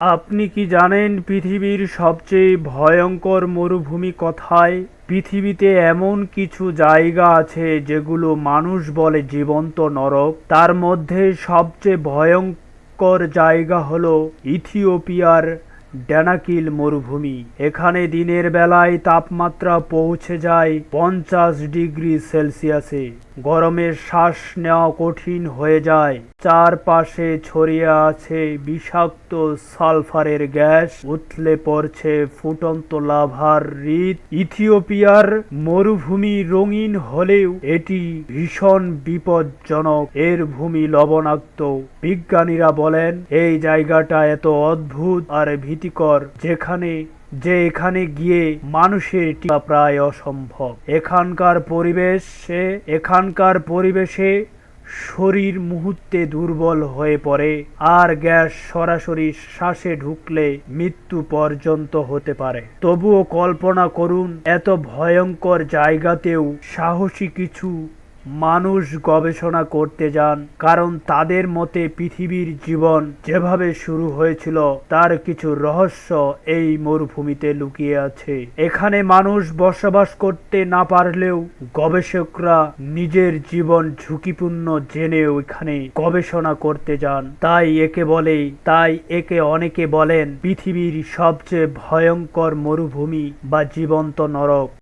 আপনি কি জানেন পৃথিবীর সবচেয়ে ভয়ঙ্কর মরুভূমি কথায়? পৃথিবীতে এমন কিছু জায়গা আছে যেগুলো মানুষ বলে জীবন্ত নরক। তার মধ্যে সবচেয়ে ভয়ঙ্কর জায়গা হলো ইথিওপিয়ার ড্যানাকিল মরুভূমি। এখানে দিনের বেলায় তাপমাত্রা পৌঁছে যায় পঞ্চাশ ডিগ্রি সেলসিয়াসে। গরমে শ্বাস নেওয়া কঠিন হয়ে যায়। চারপাশে ছড়িয়ে আছে বিষাক্ত সালফারের গ্যাস উথলে পড়ছে ফুটন্ত লাভার হ্রদ ইথিওপিয়ার মরুভূমি রঙিন হলেও এটি ভীষণ বিপজ্জনক, এর ভূমি লবণাক্ত। বিজ্ঞানীরা বলেন, এই জায়গাটা এত অদ্ভুত আর ভীতিকর, যেখানে যে এখানে গিয়ে মানুষের টিকা প্রায় অসম্ভব। এখানকার পরিবেশে এখানকার পরিবেশে শরীর মুহূর্তে দুর্বল হয়ে পড়ে আর গ্যাস সরাসরি শ্বাসে ঢুকলে মৃত্যু পর্যন্ত হতে পারে। তবুও কল্পনা করুন, এত ভয়ঙ্কর জায়গাতেও সাহসী কিছু মানুষ গবেষণা করতে যান, কারণ তাদের মতে পৃথিবীর জীবন যেভাবে শুরু হয়েছিল, তার কিছু রহস্য এই মরুভূমিতে লুকিয়ে আছে। এখানে মানুষ বসবাস করতে না পারলেও গবেষকরা নিজের জীবন ঝুঁকিপূর্ণ জেনেও এখানে গবেষণা করতে যান। তাই একে বলে, তাই একে অনেকে বলেন, পৃথিবীর সবচেয়ে ভয়ঙ্কর মরুভূমি বা জীবন্ত নরক।